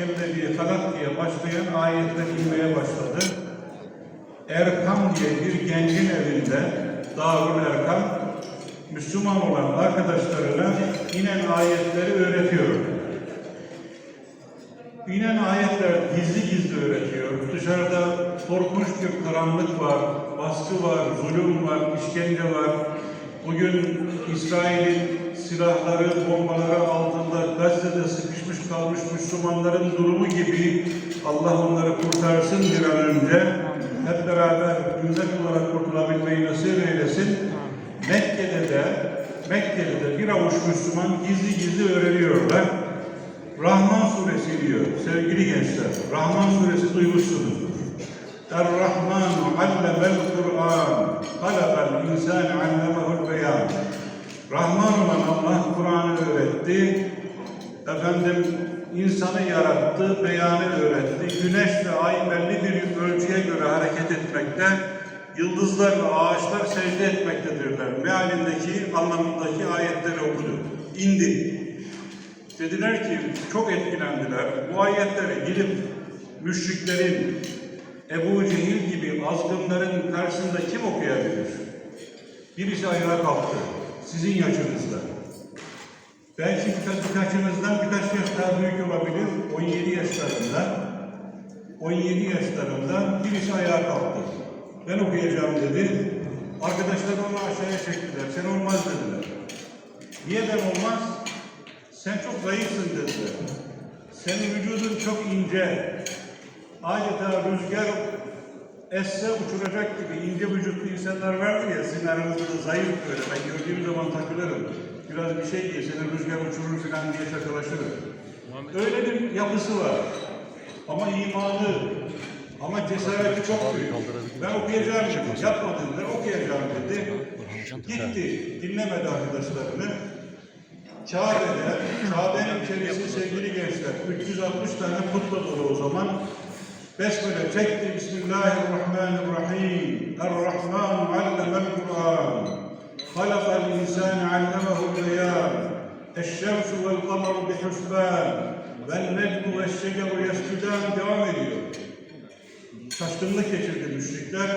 Tebarakellezi halak diye başlayan ayetler inmeye başladı. Erkam diye bir gencin evinde Darul Erkam Müslüman olan arkadaşlarına inen ayetleri öğretiyor. İnen ayetler gizli gizli öğretiyor. Dışarıda korkunç bir karanlık var, baskı var, zulüm var, işkence var. Bugün İsrail'in silahları, bombaları altında Gazze'de sıkışmış kalmış Müslümanların durumu gibi Allah onları kurtarsın bir an önce. Hep beraber ümmet olarak kurtulabilmeyi nasip eylesin. Mekke'de de Mekke'de de bir avuç Müslüman gizli gizli öğreniyorlar. Rahman suresi diyor sevgili gençler. Rahman suresi duymuşsunuzdur. Er-Rahmanu allemel Kur'an. Halakal insane allemehul beyan. Rahman olan Allah Kur'an'ı öğretti. Efendim insanı yarattı, beyanı öğretti. Güneş ve ay belli bir ölçüye göre hareket etmekte. Yıldızlar ve ağaçlar secde etmektedirler. Mealindeki, anlamındaki ayetleri okudu. İndi. Dediler ki çok etkilendiler. Bu ayetleri gidip müşriklerin, Ebu Cehil gibi azgınların karşısında kim okuyabilir? Birisi ayağa kalktı. Sizin yaşınızda. Belki birkaç, birkaçınızdan birkaç yaş daha büyük olabilir. 17 yaşlarında. 17 yaşlarında birisi ayağa kalktı. Ben okuyacağım dedi. Arkadaşlar onu aşağıya çektiler. Sen olmaz dediler. Niye ben olmaz? Sen çok zayıfsın dediler. Senin vücudun çok ince. Adeta rüzgar esse uçuracak gibi ince vücutlu insanlar vardır ya sizin aranızda da zayıf böyle. Ben gördüğüm zaman takılırım. Biraz bir şey diye seni rüzgar uçurur falan diye şakalaşırım. Öyle bir yapısı var. Ama imanı, ama cesareti çok büyük. Ben okuyacağım dedi. Yapma dediler, okuyacağım dedi. Gitti, dinlemedi arkadaşlarını. Kabe'de, Kabe'nin içerisi sevgili gençler, 360 tane putla dolu o zaman. Besmele çekti, Bismillahirrahmanirrahim. Er-Rahman allemel Kur'an. Halakal insani allemehul beyan. Eşşemsu vel kameru bihusban. Vel necmu ve şeceru yescudan devam ediyor. Şaşkınlık geçirdi müşrikler.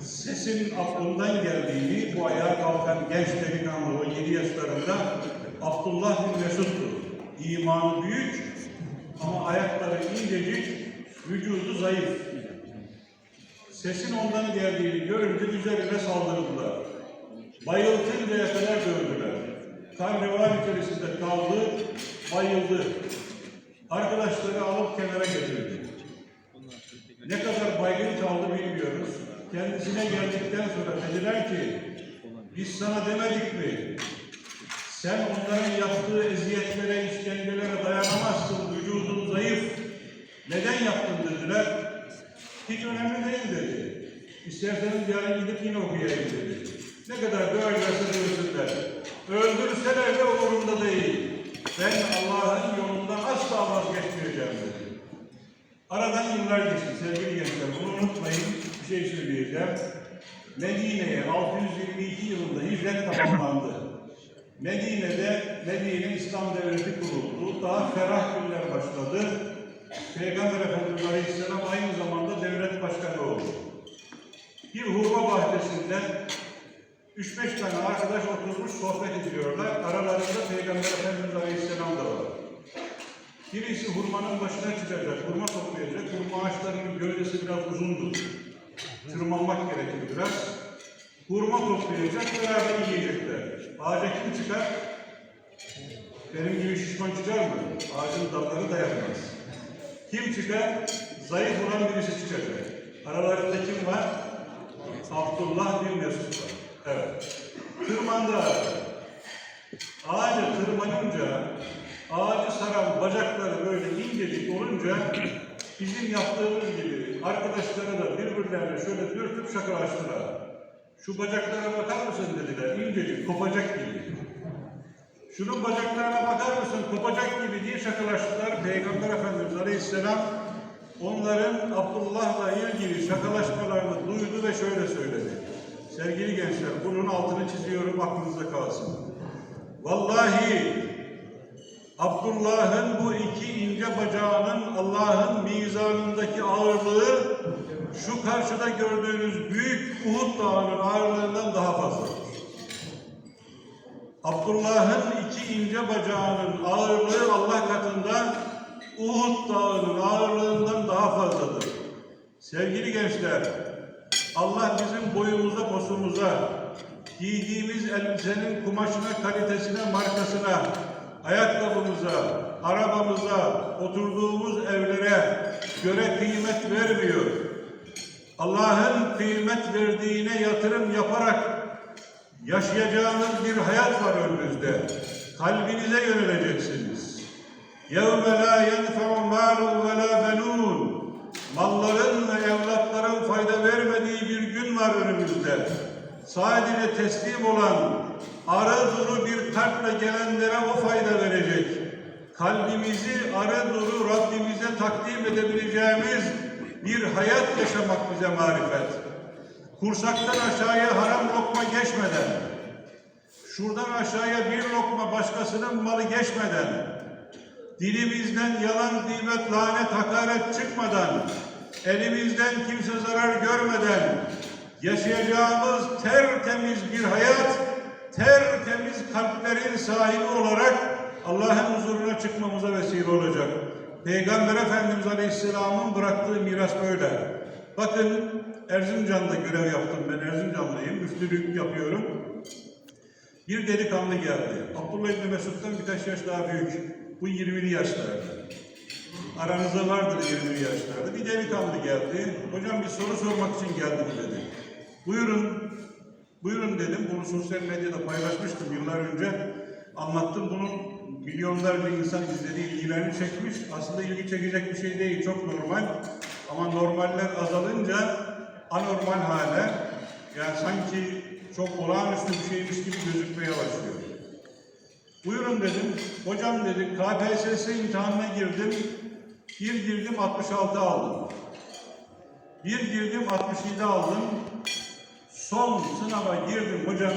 Sesin aklından geldiğini bu ayağa kalkan genç delikanlı o 7 yaşlarında Abdullah bin Mesud'du. İmanı büyük ama ayakları incecik, vücudu zayıf. Sesin ondan geldiğini görünce üzerine saldırdılar. Bayıltıncaya kadar dövdüler. Kan revan içerisinde kaldı, bayıldı. Arkadaşları alıp kenara getirdi. Ne kadar baygın kaldı bilmiyoruz. Kendisine geldikten sonra dediler ki, biz sana demedik mi? Sen onların yaptığı eziyetlere, işkencelere dayanamazsın, vücudun zayıf. Yaptın dediler. Hiç önemli değil dedi. İsterseniz yarın gidip yine okuyayım dedi. Ne kadar döverlerse dövsünler. Öldürseler de umurumda değil. Ben Allah'ın yolundan asla vazgeçmeyeceğim dedi. Aradan yıllar geçti sevgili gençler. Bunu unutmayın. Bir şey söyleyeceğim. Medine'ye 622 yılında hicret tamamlandı. Medine'de Medine İslam Devleti kuruldu. Daha ferah günler başladı. Peygamber Efendimiz Aleyhisselam aynı zamanda devlet başkanı oldu. Bir hurma bahçesinde 3-5 tane arkadaş oturmuş sohbet ediyorlar. Aralarında Peygamber Efendimiz Aleyhisselam da var. Birisi hurmanın başına çıkacak, hurma toplayacak. Hurma ağaçlarının gövdesi biraz uzundur. Tırmanmak gerekir biraz. Hurma toplayacak, beraber yiyecekler. Ağaca kim çıkar? Benim gibi şişman çıkar mı? Ağacın dalları dayanmaz. Kim çıkar? Zayıf olan birisi çıkacak. Aralarında kim var? Abdullah bin Mesud var. Evet. Tırmandı ağaca. Ağaca tırmanınca ağacı saran bacakları böyle incecik olunca bizim yaptığımız gibi arkadaşlara da birbirlerine şöyle dürtüp şakalaştılar. Şu bacaklara bakar mısın dediler. İncecik, kopacak gibi. Şunun bacaklarına bakar mısın kopacak gibi diye şakalaştılar. Peygamber Efendimiz Aleyhisselam onların Abdullah'la ilgili şakalaşmalarını duydu ve şöyle söyledi. Sevgili gençler bunun altını çiziyorum aklınızda kalsın. Vallahi Abdullah'ın bu iki ince bacağının Allah'ın mizanındaki ağırlığı şu karşıda gördüğünüz büyük Uhud dağının ağırlığından daha fazla. Abdullah'ın iki ince bacağının ağırlığı Allah katında Uhud Dağı'nın ağırlığından daha fazladır. Sevgili gençler, Allah bizim boyumuza, posumuza, giydiğimiz elbisenin kumaşına, kalitesine, markasına, ayakkabımıza, arabamıza, oturduğumuz evlere göre kıymet vermiyor. Allah'ın kıymet verdiğine yatırım yaparak yaşayacağınız bir hayat var önünüzde. Kalbinize yöneleceksiniz. يَوْمَ لَا يَنْفَعُ مَالٌ وَلَا بَنُونَ Malların ve evlatların fayda vermediği bir gün var önümüzde. Sadece teslim olan, arı duru bir kalple gelenlere o fayda verecek. Kalbimizi arı duru Rabbimize takdim edebileceğimiz bir hayat yaşamak bize marifet. Kursaktan aşağıya haram lokma geçmeden, şuradan aşağıya bir lokma başkasının malı geçmeden, dilimizden yalan, gıybet, lanet, hakaret çıkmadan, elimizden kimse zarar görmeden, yaşayacağımız tertemiz bir hayat, tertemiz kalplerin sahibi olarak Allah'ın huzuruna çıkmamıza vesile olacak. Peygamber Efendimiz Aleyhisselam'ın bıraktığı miras böyle. Bakın Erzincan'da görev yaptım ben. Erzincanlıyım. Müftülük yapıyorum. Bir delikanlı geldi. Abdullah İbni Mesud'dan birkaç yaş daha büyük. Bu 20'li yaşlarda. Aranızda vardır 20'li yaşlarda. Bir delikanlı geldi. Hocam bir soru sormak için geldim dedi. Buyurun. Buyurun dedim. Bunu sosyal medyada paylaşmıştım yıllar önce. Anlattım. Bunu milyonlarca insan izledi, ilgilerini çekmiş. Aslında ilgi çekecek bir şey değil. Çok normal. Ama normaller azalınca anormal hale yani sanki çok olağanüstü bir şeymiş gibi gözükmeye başlıyor. Buyurun dedim. Hocam dedi KPSS imtihanına girdim. Bir girdim 66 aldım. Bir girdim 67 aldım. Son sınava girdim hocam.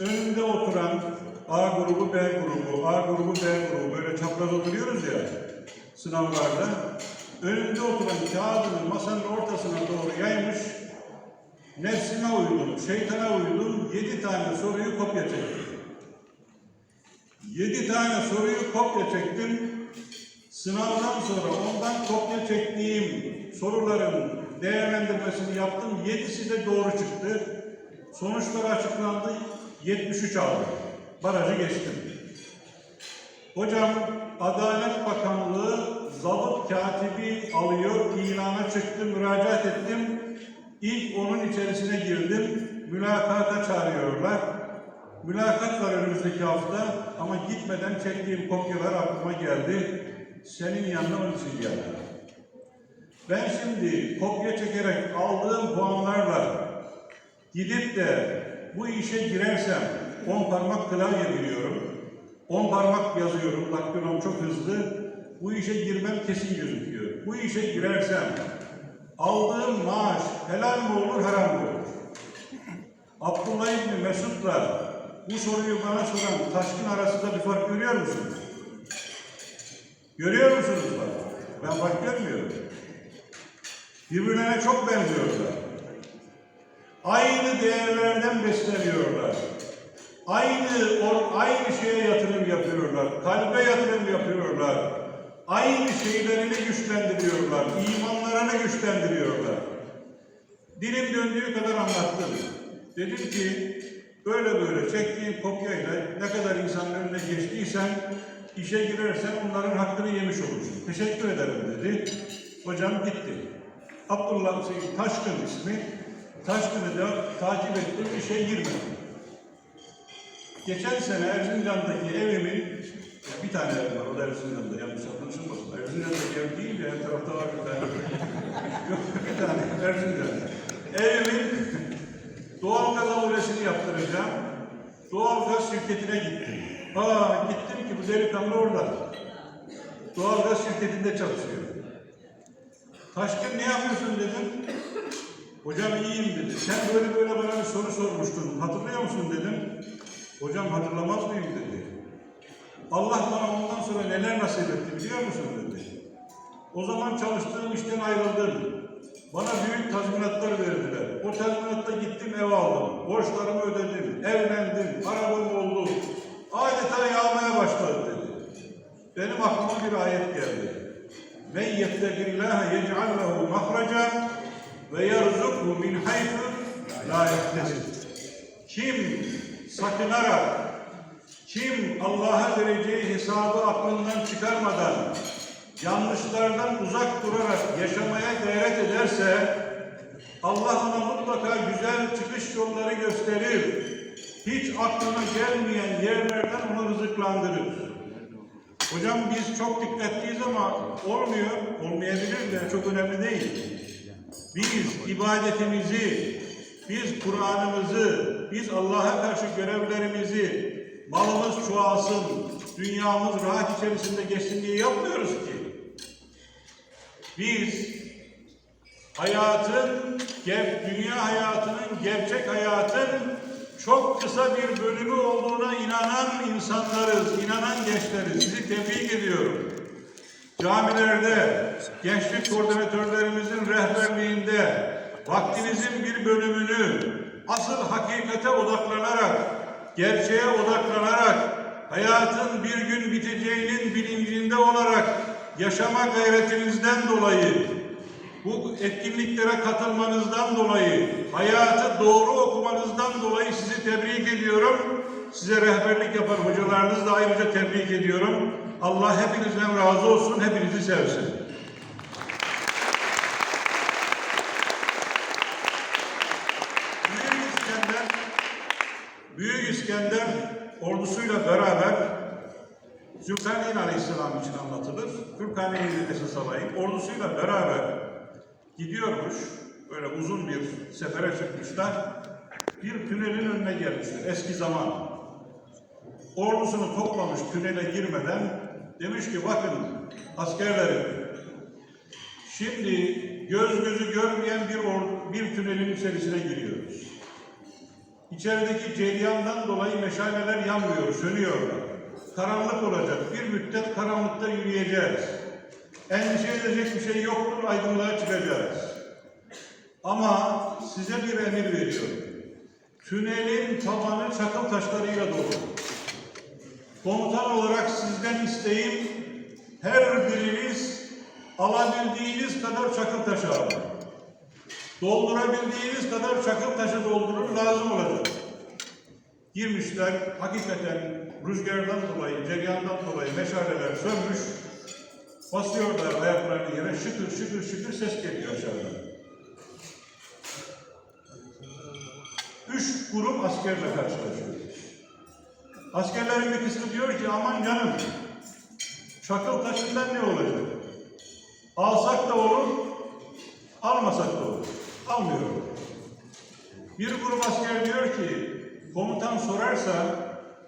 Önümde oturan A grubu, B grubu, A grubu, B grubu böyle çapraz oturuyoruz ya sınavlarda. Önümde oturan kağıdını masanın ortasına doğru yaymış. Nefsime uydum, şeytana uydum. Yedi tane soruyu kopya çektim. Yedi tane soruyu kopya çektim. Sınavdan sonra ondan kopya çektiğim soruların değerlendirmesini yaptım. Yedisi de doğru çıktı. Sonuçlar açıklandı. 73 aldım. Barajı geçtim. Hocam Adalet Bakanlığı zabıt katibi alıyor. ilana çıktı. Müracaat ettim. İlk onun içerisine girdim. Mülakata çağırıyorlar. Mülakat var önümüzdeki hafta ama gitmeden çektiğim kopyalar aklıma geldi. Senin yanına onun için geldim. Ben şimdi kopya çekerek aldığım puanlarla gidip de bu işe girersem 10 parmak klavye biliyorum. 10 parmak yazıyorum. Daktilom çok hızlı. Bu işe girmem kesin gözüküyor. Bu işe girersem aldığım maaş helal mi olur, haram mı olur? Abdullah İbni Mesud'la bu soruyu bana soran Taşkın arasında bir fark görüyor musunuz? Görüyor musunuz bak? Ben fark görmüyorum. Birbirlerine çok benziyorlar. Aynı değerlerden besleniyorlar. Aynı or, aynı şeye yatırım yapıyorlar. Kalbe yatırım yapıyorlar. Aynı şeylerini güçlendiriyorlar. imanlarını güçlendiriyorlar. Dilim döndüğü kadar anlattım. Dedim ki böyle böyle çektiğim kopyayla ne kadar insanın önüne geçtiysen işe girersen onların hakkını yemiş olursun. Teşekkür ederim dedi. Hocam gitti. Abdullah Hüseyin Taşkın ismi. Taşkın'ı da takip ettim, işe girmedim. Geçen sene Erzincan'daki evimin bir tane ev var, o da Erzincan'da yanlış anlaşılmasın. Erzincan'daki ev değil de her tarafta var bir tane. Yok bir tane Erzincan'da. Evimin doğalgaz avuresini yaptıracağım. Doğalgaz şirketine gittim. Aa gittim ki bu delikanlı orada. Doğalgaz şirketinde çalışıyor. Taşkın ne yapıyorsun dedim. Hocam iyiyim dedi. Sen böyle böyle bana bir soru sormuştun. Hatırlıyor musun dedim. Hocam hatırlamaz mıyım dedi. Allah bana ondan sonra neler nasip etti biliyor musun dedi. O zaman çalıştığım işten ayrıldım. Bana büyük tazminatlar verdiler. O tazminatta gittim ev aldım. Borçlarımı ödedim. Evlendim. Arabam oldu. Adeta yağmaya başladı dedi. Benim aklıma bir ayet geldi. Men yettegillâhe yec'al lehu mahraca ve yerzukhu min haythu la yahtesib. Kim sakınarak, kim Allah'a vereceği hesabı aklından çıkarmadan, yanlışlardan uzak durarak yaşamaya gayret ederse, Allah ona mutlaka güzel çıkış yolları gösterir. Hiç aklına gelmeyen yerlerden onu rızıklandırır. Hocam biz çok dikkatliyiz ama olmuyor, olmayabilir de çok önemli değil. Biz ibadetimizi, biz Kur'an'ımızı, biz Allah'a karşı görevlerimizi, malımız çoğalsın, dünyamız rahat içerisinde geçsin diye yapmıyoruz ki. Biz hayatın, dünya hayatının, gerçek hayatın çok kısa bir bölümü olduğuna inanan insanlarız, inanan gençleriz. Sizi tebrik ediyorum. Camilerde, gençlik koordinatörlerimizin rehberliğinde vaktinizin bir bölümünü asıl hakikate odaklanarak, gerçeğe odaklanarak, hayatın bir gün biteceğinin bilincinde olarak yaşama gayretinizden dolayı bu etkinliklere katılmanızdan dolayı, hayatı doğru okumanızdan dolayı sizi tebrik ediyorum. Size rehberlik yapan hocalarınızı da ayrıca tebrik ediyorum. Allah hepinizden razı olsun, hepinizi sevsin. Büyük İskender, Büyük İskender ordusuyla beraber Zülkarneyn Aleyhisselam için anlatılır. Zülkarneyn'i esas alayım. Ordusuyla beraber gidiyormuş. Böyle uzun bir sefere çıkmışlar. Bir tünelin önüne gelmişler. Eski zaman. Ordusunu toplamış tünele girmeden demiş ki bakın askerlerim şimdi göz gözü görmeyen bir or- bir tünelin içerisine giriyoruz. İçerideki ceryandan dolayı meşaleler yanmıyor, sönüyorlar. Karanlık olacak. Bir müddet karanlıkta yürüyeceğiz. Endişe edecek bir şey yoktur, aydınlığa çıkacağız. Ama size bir emir veriyorum. Tünelin tabanı çakıl taşlarıyla dolu. Komutan olarak sizden isteğim her biriniz alabildiğiniz kadar çakıl taşı alın. Doldurabildiğiniz kadar çakıl taşı doldurun lazım olacak. Girmişler hakikaten rüzgardan dolayı, ceryandan dolayı meşaleler sönmüş. Basıyorlar ayaklarını yere şıkır şıkır şıkır ses geliyor aşağıdan. Üç grup askerle karşılaşıyoruz. Askerlerin bir kısmı diyor ki aman canım çakıl taşından ne olacak? Alsak da olur, almasak da olur. Almıyorum. Bir grup asker diyor ki komutan sorarsa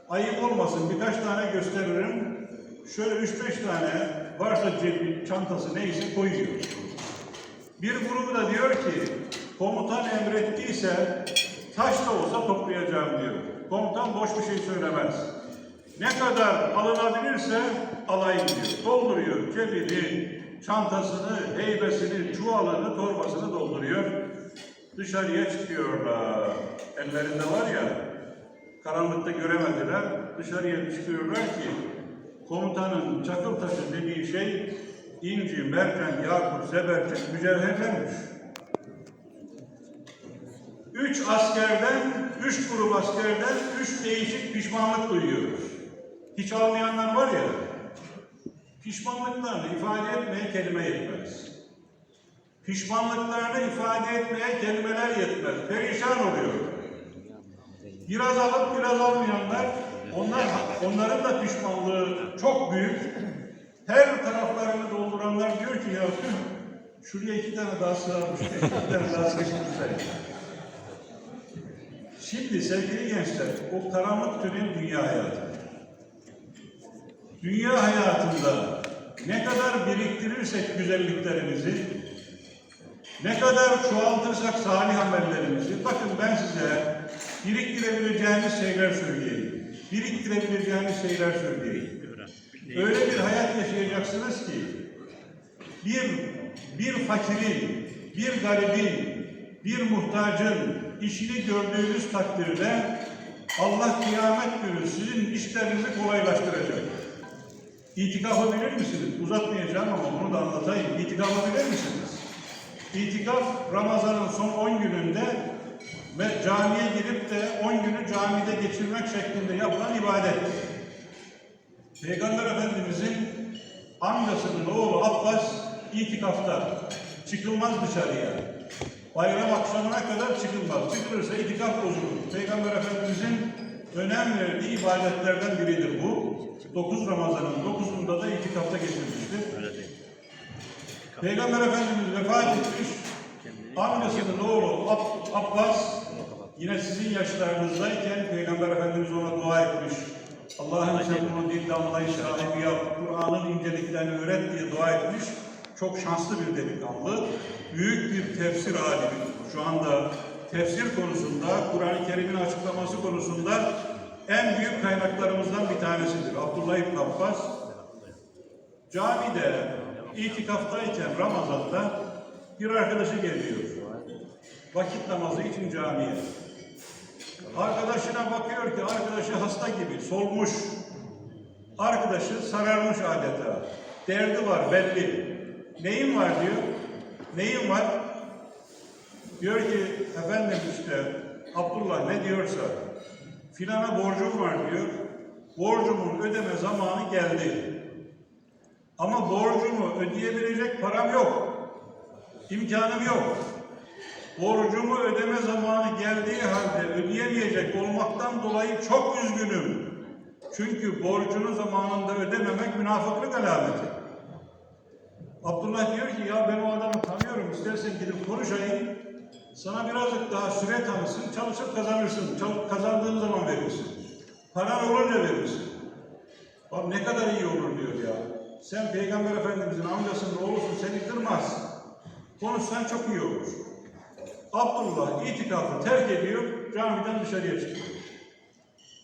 ayıp olmasın birkaç tane gösteririm. Şöyle üç beş tane varsa cebi, çantası neyse koyuyor. Bir grubu da diyor ki komutan emrettiyse taş da olsa toplayacağım diyor. Komutan boş bir şey söylemez. Ne kadar alınabilirse alayım diyor. Dolduruyor cebini, çantasını, heybesini, çuvalını, torbasını dolduruyor. Dışarıya çıkıyorlar. Ellerinde var ya, karanlıkta göremediler. Dışarıya çıkıyorlar ki komutanın çakıl taşı dediği şey inci, mercan, yakut, zebercet, mücevherlermiş. Üç askerden, üç grup askerden üç değişik pişmanlık duyuyoruz. Hiç almayanlar var ya, pişmanlıklarını ifade etmeye kelime yetmez. Pişmanlıklarını ifade etmeye kelimeler yetmez. Perişan oluyor. Biraz alıp biraz almayanlar, onlar, onların da pişmanlığı çok büyük. Her taraflarını dolduranlar diyor ki ya şuraya iki tane daha sığarmış, iki tane daha sıkışmışlar. Şimdi sevgili gençler, o karanlık tünel dünya hayatı. Dünya hayatında ne kadar biriktirirsek güzelliklerimizi, ne kadar çoğaltırsak salih amellerimizi, bakın ben size biriktirebileceğiniz şeyler söyleyeyim. Biriktirebileceğiniz şeyler söyleyeyim. Öyle bir hayat yaşayacaksınız ki, bir, bir fakirin, bir garibin, bir muhtacın işini gördüğünüz takdirde Allah kıyamet günü sizin işlerinizi kolaylaştıracak. İtikafı bilir misiniz? Uzatmayacağım ama bunu da anlatayım. İtikafı bilir misiniz? İtikaf Ramazan'ın son 10 gününde ve camiye girip de 10 günü camide geçirmek şeklinde yapılan ibadettir. Peygamber Efendimizin amcasının oğlu Abbas itikafta. Çıkılmaz dışarıya. Bayram akşamına kadar çıkılmaz. Çıkılırsa itikaf bozulur. Peygamber Efendimizin önem verdiği ibadetlerden biridir bu. 9 Ramazan'ın 9'unda da itikafta geçirmiştir. Peygamber Efendimiz vefat etmiş. Amcasının oğlu Ab- Abbas yine sizin yaşlarınızdayken Peygamber Efendimiz ona dua etmiş. Allah'ım sen bunu dil damlayış sahibi yap, Kur'an'ın inceliklerini öğret diye dua etmiş. Çok şanslı bir delikanlı. Büyük bir tefsir alimi. Şu anda tefsir konusunda, Kur'an-ı Kerim'in açıklaması konusunda en büyük kaynaklarımızdan bir tanesidir. Abdullah İbn Abbas camide itikaftayken Ramazan'da bir arkadaşı geliyor. Vakit namazı için camiye. Arkadaşına bakıyor ki arkadaşı hasta gibi solmuş. Arkadaşı sararmış adeta. Derdi var belli. Neyin var diyor. Neyin var? Diyor ki efendim işte Abdullah ne diyorsa filana borcum var diyor. Borcumun ödeme zamanı geldi. Ama borcumu ödeyebilecek param yok. İmkanım yok. Borcumu ödeme zamanı geldiği halde ödeyemeyecek olmaktan dolayı çok üzgünüm. Çünkü borcunu zamanında ödememek münafıklık alameti. Abdullah diyor ki ya ben o adamı tanıyorum istersen gidip konuşayım. Sana birazcık daha süre tanısın, çalışıp kazanırsın. Çal- kazandığın zaman verirsin. Paran olunca verirsin. Bak ne kadar iyi olur diyor ya. Sen Peygamber Efendimizin amcasının oğlusun seni kırmaz. Konuşsan çok iyi olur. Abdullah itikafı terk ediyor, camiden dışarıya çıkıyor.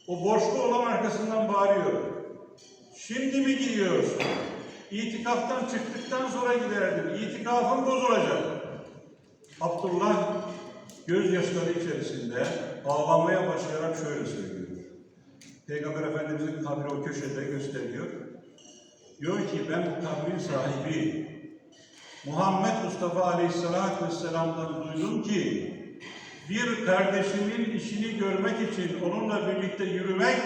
O borçlu olan arkasından bağırıyor. Şimdi mi gidiyorsun? İtikaftan çıktıktan sonra giderdim. İtikafın bozulacak. Abdullah gözyaşları içerisinde ağlamaya başlayarak şöyle söylüyor. Peygamber Efendimizin kabri o köşede gösteriyor. Diyor ki ben bu kabrin sahibi Muhammed Mustafa Aleyhisselatü Vesselam'dan duydum ki bir kardeşimin işini görmek için onunla birlikte yürümek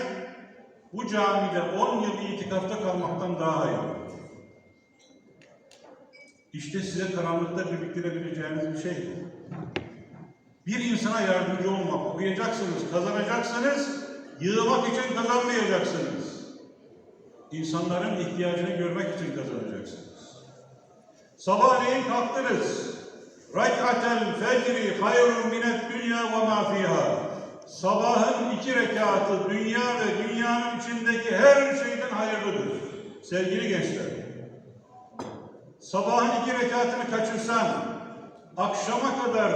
bu camide 10 yıl itikafta kalmaktan daha hayırlı. İşte size karanlıkta biriktirebileceğiniz bir şey. Bir insana yardımcı olmak, okuyacaksınız, kazanacaksınız, yığmak için kazanmayacaksınız. İnsanların ihtiyacını görmek için kazanacaksınız. Sabahleyin kalktınız. Rekatel fecri hayrun minet dünya ve ma fiha. Sabahın iki rekatı dünya ve dünyanın içindeki her şeyden hayırlıdır. Sevgili gençler. Sabahın iki rekatını kaçırsan, akşama kadar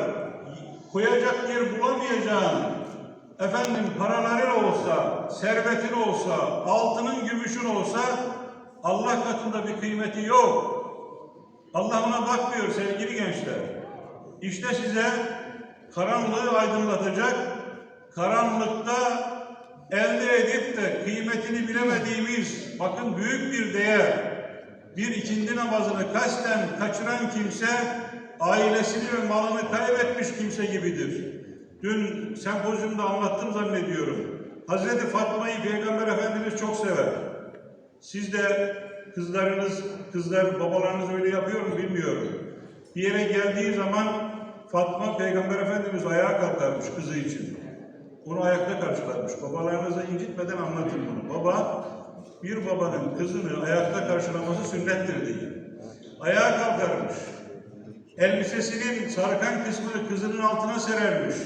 koyacak yer bulamayacağın, efendim paraların olsa, servetin olsa, altının, gümüşün olsa, Allah katında bir kıymeti yok. Allah ona bakmıyor sevgili gençler. İşte size karanlığı aydınlatacak, karanlıkta elde edip de kıymetini bilemediğimiz, bakın büyük bir değer, bir ikindi namazını kasten kaçıran kimse, ailesini ve malını kaybetmiş kimse gibidir. Dün sempozyumda anlattım zannediyorum. Hazreti Fatma'yı Peygamber Efendimiz çok sever. Siz de kızlarınız, kızlar, babalarınız öyle yapıyor mu bilmiyorum. Bir yere geldiği zaman Fatma Peygamber Efendimiz ayağa kalkarmış kızı için. Onu ayakta karşılarmış. Babalarınıza incitmeden anlatın bunu. Baba, bir babanın kızını ayakta karşılaması sünnettir diye. Ayağa kalkarmış. Elbisesinin sarkan kısmını kızının altına serermiş.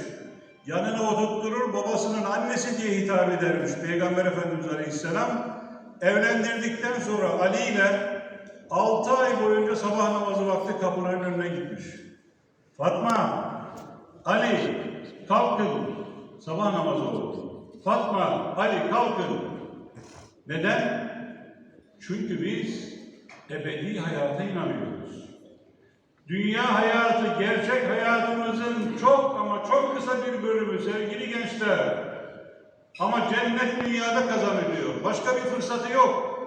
Yanına oturtturur, babasının annesi diye hitap edermiş Peygamber Efendimiz Aleyhisselam. Evlendirdikten sonra Ali ile 6 ay boyunca sabah namazı vakti kapıların önüne gitmiş. Fatma, Ali kalkın. Sabah namazı oldu. Fatma, Ali kalkın. Neden? Çünkü biz ebedi hayata inanıyoruz. Dünya hayatı, gerçek hayatımızın çok ama çok kısa bir bölümü sevgili gençler. Ama cennet dünyada kazanılıyor. Başka bir fırsatı yok.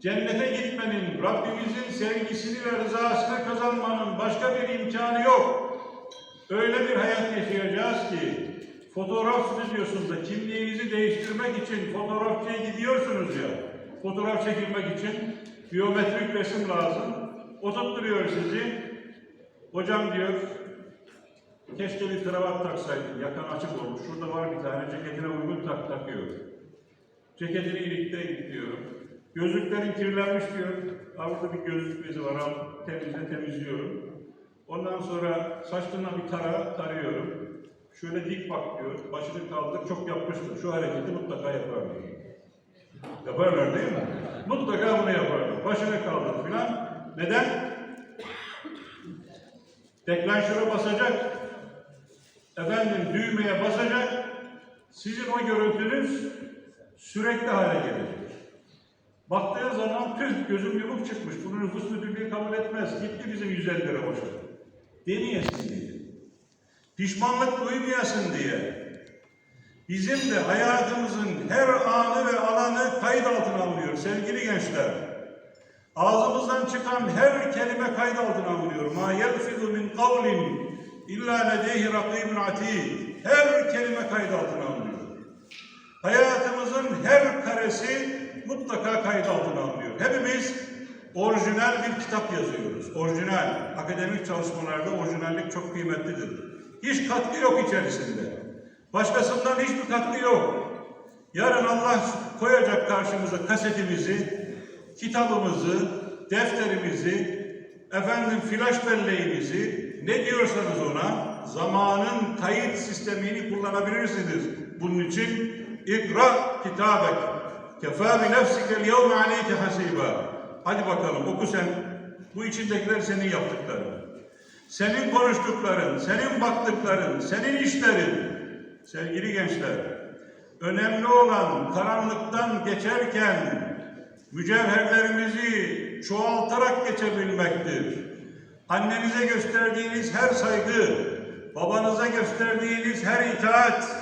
Cennete gitmenin, Rabbimizin sevgisini ve rızasını kazanmanın başka bir imkanı yok. Öyle bir hayat yaşayacağız ki fotoğraf stüdyosunda kimliğinizi değiştirmek için fotoğrafçıya gidiyorsunuz ya. Fotoğraf çekilmek için biyometrik resim lazım. O tutturuyor sizi. Hocam diyor, keşke bir kravat taksaydın, yakan açık olur. Şurada var bir tane, ceketine uygun tak takıyor. Ceketini ilikte iliktiriyorum. Gözlüklerin kirlenmiş diyor. Burada bir gözlük bezi var, al temizle temizliyorum. Ondan sonra saçlarına bir tara tarıyorum. Şöyle dik bak diyor, başını kaldır, çok yapmıştır. Şu hareketi mutlaka yapar diyor. Yaparlar değil mi? Mutlaka bunu yaparlar. Başını kaldır filan. Neden? Deklanşöre basacak. Efendim düğmeye basacak. Sizin o görüntünüz sürekli hale gelecek. Baktığı zaman tüh gözüm yumuk çıkmış. Bunu nüfus müdürlüğü kabul etmez. Gitti bizim 150 lira boşa. Deneyesin diye. Pişmanlık duymayasın diye. Bizim de hayatımızın her anı ve alanı kayıt altına alınıyor sevgili gençler. Ağzımızdan çıkan her kelime kayıt altına alınıyor. Ma yelfizu min kavlin illa ledeyhi rakibun atid. Her kelime kayıt altına alınıyor. Hayatımızın her karesi mutlaka kayıt altına alınıyor. Hepimiz orijinal bir kitap yazıyoruz. Orijinal. Akademik çalışmalarda orijinallik çok kıymetlidir. Hiç katkı yok içerisinde. Başkasından hiçbir katkı yok. Yarın Allah koyacak karşımıza kasetimizi, kitabımızı, defterimizi, efendim flash belleğimizi, ne diyorsanız ona, zamanın kayıt sistemini kullanabilirsiniz. Bunun için ikra kitabek. Kefâ bi nefsikel yevme aleyke hasiba. Hadi bakalım oku sen. Bu içindekiler senin yaptıkların. Senin konuştukların, senin baktıkların, senin işlerin. Sevgili gençler, önemli olan karanlıktan geçerken mücevherlerimizi çoğaltarak geçebilmektir. Annenize gösterdiğiniz her saygı, babanıza gösterdiğiniz her itaat,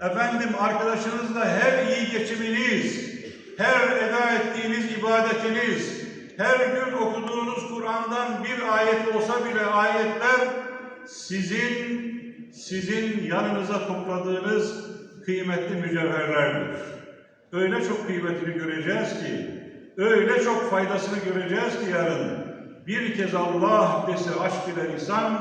efendim arkadaşınızla her iyi geçiminiz, her eda ettiğiniz ibadetiniz, her gün okuduğunuz Kur'an'dan bir ayet olsa bile ayetler sizin sizin yanınıza topladığınız kıymetli mücevherlerdir. Öyle çok kıymetini göreceğiz ki, öyle çok faydasını göreceğiz ki yarın. Bir kez Allah dese aşk ile insan,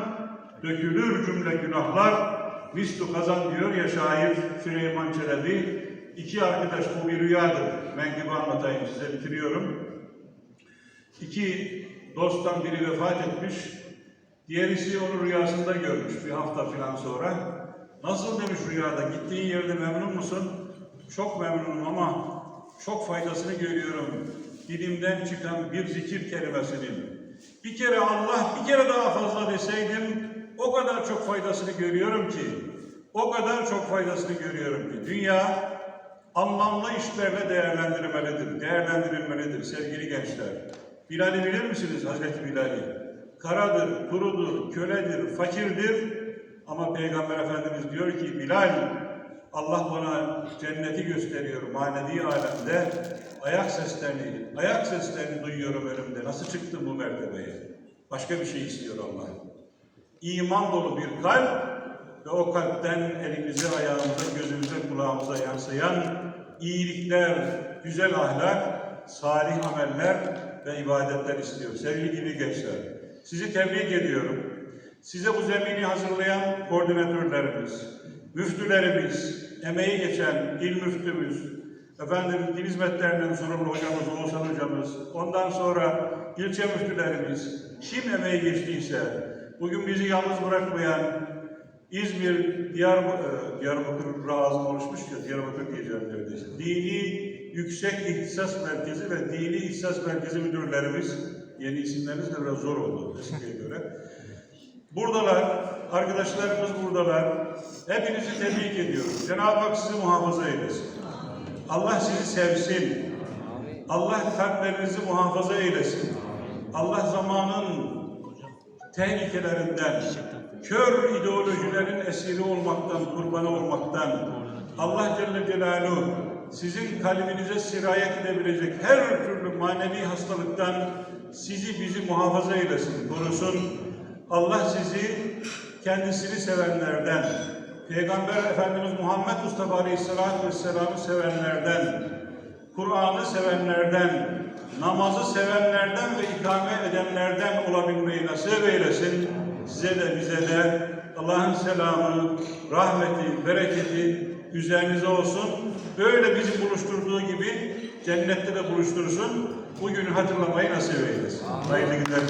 dökülür cümle günahlar, mislu kazan diyor ya şair Süleyman Çelebi. İki arkadaş bu bir rüyadır. Ben gibi anlatayım size bitiriyorum. İki dosttan biri vefat etmiş. Diğerisi onu rüyasında görmüş bir hafta falan sonra. Nasıl demiş rüyada, gittiğin yerde memnun musun? Çok memnunum ama çok faydasını görüyorum. Dilimden çıkan bir zikir kelimesinin. Bir kere Allah, bir kere daha fazla deseydim o kadar çok faydasını görüyorum ki, o kadar çok faydasını görüyorum ki. Dünya anlamlı işlerle değerlendirilmelidir, değerlendirilmelidir sevgili gençler. Bilal'i bilir misiniz Hazreti Bilal'i? Karadır, kurudur, köledir, fakirdir. Ama Peygamber Efendimiz diyor ki Bilal, Allah bana cenneti gösteriyor manevi alemde. Ayak seslerini, ayak seslerini duyuyorum önümde. Nasıl çıktım bu mertebeye? Başka bir şey istiyor Allah. İman dolu bir kalp ve o kalpten elimize, ayağımıza, gözümüze, kulağımıza yansıyan iyilikler, güzel ahlak, salih ameller ve ibadetler istiyor. Sevgili gençler, sizi tebrik ediyorum. Size bu zemini hazırlayan koordinatörlerimiz, müftülerimiz, emeği geçen il müftümüz, efendim din hizmetlerinden sorumlu hocamız Oğuzhan hocamız, ondan sonra ilçe müftülerimiz, kim emeği geçtiyse, bugün bizi yalnız bırakmayan İzmir, Diyar, e, Diyarbakır ağzım oluşmuş ki Diyarbakır diyeceğim neredeyse. Dini Yüksek İhtisas Merkezi ve Dini İhtisas Merkezi müdürlerimiz, yeni isimleriniz de biraz zor oldu eskiye göre. Buradalar, arkadaşlarımız buradalar. Hepinizi tebrik ediyorum. Cenab-ı Hak sizi muhafaza eylesin. Allah sizi sevsin. Allah kalplerinizi muhafaza eylesin. Allah zamanın tehlikelerinden, kör ideolojilerin esiri olmaktan, kurbanı olmaktan, Allah Celle Celaluhu sizin kalbinize sirayet edebilecek her türlü manevi hastalıktan sizi bizi muhafaza eylesin, korusun. Allah sizi kendisini sevenlerden, Peygamber Efendimiz Muhammed Mustafa Aleyhisselatü Vesselam'ı sevenlerden, Kur'an'ı sevenlerden, namazı sevenlerden ve ikame edenlerden olabilmeyi nasip eylesin. Size de bize de Allah'ın selamı, rahmeti, bereketi üzerinize olsun. Böyle bizi buluşturduğu gibi cennette de buluştursun. Bugünü hatırlamayı nasip eylesin. Hayırlı günler.